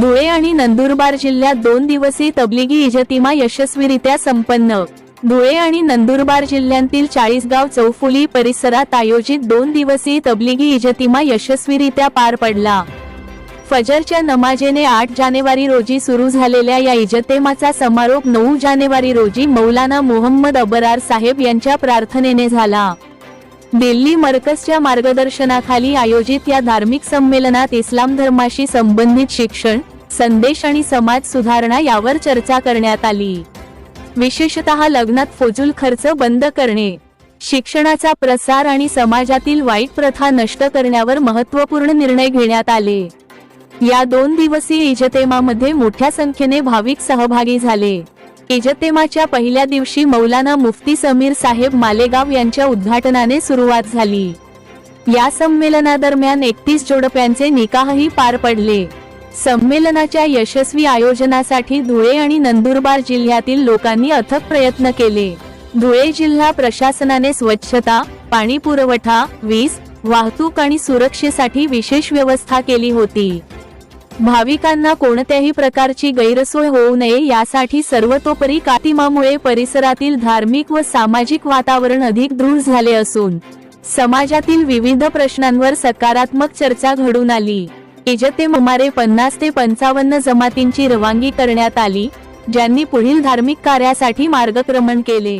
धुळे आणि नंदुरबार जिल्ह्यात दोन दिवसीय तबलिगी इजतिमा यशस्वीरित्या संपन्न. धुळे आणि नंदुरबार जिल्ह्यातील चाळीसगाव चौफुली परिसरात आयोजित दोन दिवसीय तबलिगी इजतिमा यशस्वीरित्या पार पडला. फजरच्या नमाजेने आठ जानेवारी रोजी सुरू झालेल्या या इजतेमाचा समारोप नऊ जानेवारी रोजी मौलाना मोहम्मद अबरार साहेब यांच्या प्रार्थनेने झाला. दिल्ली मरकजच्या मार्गदर्शनाखाली आयोजित या धार्मिक संमेलनात इस्लाम धर्माशी संबंधित शिक्षण संदेश आणि समाज सुधारणा यावर चर्चा करण्यात आली. विशेषतः लग्नात फोजूल खर्च बंद करणे शिक्षणाचा प्रसार आणि समाजातील वाईट प्रथा नष्ट करण्यावर महत्त्वपूर्ण निर्णय घेण्यात आले. या दोन दिवसीय इजतेमामध्ये मोठ्या संख्येने भाविक सहभागी झाले. एजतेमाच्या पहिल्या दिवशी मौलाना मुफ्ती समीर साहेब मालेगाव यांच्या उद्घाटनाने सुरुवात झाली. या संमेलनादरम्यान एकतीस जोडप्यांचे निकाहही पार पडले. संमेलनाच्या यशस्वी आयोजनासाठी धुळे आणि नंदुरबार जिल्ह्यातील लोकांनी अथक प्रयत्न केले. धुळे जिल्हा प्रशासनाने स्वच्छता पाणी पुरवठा वीज वाहतूक आणि सुरक्षेसाठी विशेष व्यवस्था केली होती. भाविकांना कोणत्याही प्रकारची गैरसोय होऊ नये यासाठी सर्वतोपरी कातिमामुळे परिसरातील धार्मिक व सामाजिक वातावरण अधिक दृढ झाले असून समाजातील विविध प्रश्नांवर सकारात्मक चर्चा घडून आली. इजते ममारे पन्नास ते पंचावन्न जमातींची रवानगी करण्यात आली ज्यांनी पुढील धार्मिक कार्यासाठी मार्गक्रमण केले.